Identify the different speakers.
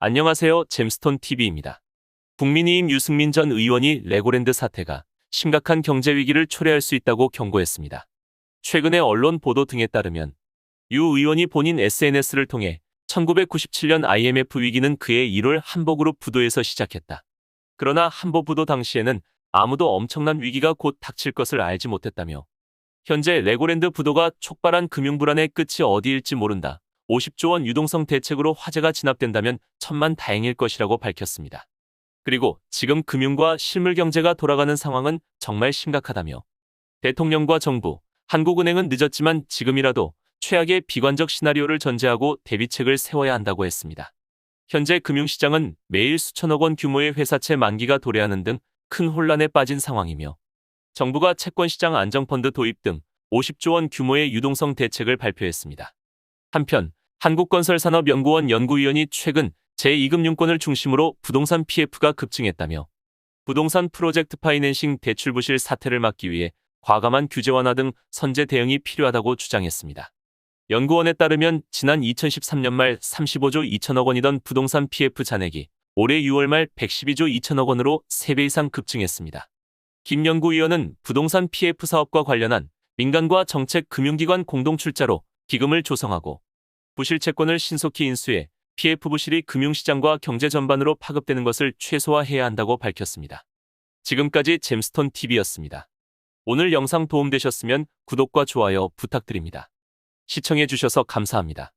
Speaker 1: 안녕하세요. 잼스톤 TV입니다. 국민의힘 유승민 전 의원이 레고랜드 사태가 심각한 경제 위기를 초래할 수 있다고 경고했습니다. 최근의 언론 보도 등에 따르면 유 의원이 본인 SNS를 통해 1997년 IMF 위기는 그의 1월 한보그룹 부도에서 시작했다. 그러나 한보 부도 당시에는 아무도 엄청난 위기가 곧 닥칠 것을 알지 못했다며 현재 레고랜드 부도가 촉발한 금융불안의 끝이 어디일지 모른다. 50조 원 유동성 대책으로 화재가 진압된다면 천만 다행일 것이라고 밝혔습니다. 그리고 지금 금융과 실물 경제가 돌아가는 상황은 정말 심각하다며 대통령과 정부, 한국은행은 늦었지만 지금이라도 최악의 비관적 시나리오를 전제하고 대비책을 세워야 한다고 했습니다. 현재 금융시장은 매일 수천억 원 규모의 회사채 만기가 도래하는 등 큰 혼란에 빠진 상황이며 정부가 채권시장 안정펀드 도입 등 50조 원 규모의 유동성 대책을 발표했습니다. 한편 한국건설산업연구원 연구위원이 최근 제2금융권을 중심으로 부동산 PF가 급증했다며 부동산 프로젝트 파이낸싱 대출 부실 사태를 막기 위해 과감한 규제 완화 등 선제 대응이 필요하다고 주장했습니다. 연구원에 따르면 지난 2013년 말 35조 2천억 원이던 부동산 PF 잔액이 올해 6월 말 112조 2천억 원으로 3배 이상 급증했습니다. 김 연구위원은 부동산 PF 사업과 관련한 민간과 정책 금융기관 공동 출자로 기금을 조성하고 부실 채권을 신속히 인수해 PF 부실이 금융시장과 경제 전반으로 파급되는 것을 최소화해야 한다고 밝혔습니다. 지금까지 잼스톤 TV였습니다. 오늘 영상 도움되셨으면 구독과 좋아요 부탁드립니다. 시청해주셔서 감사합니다.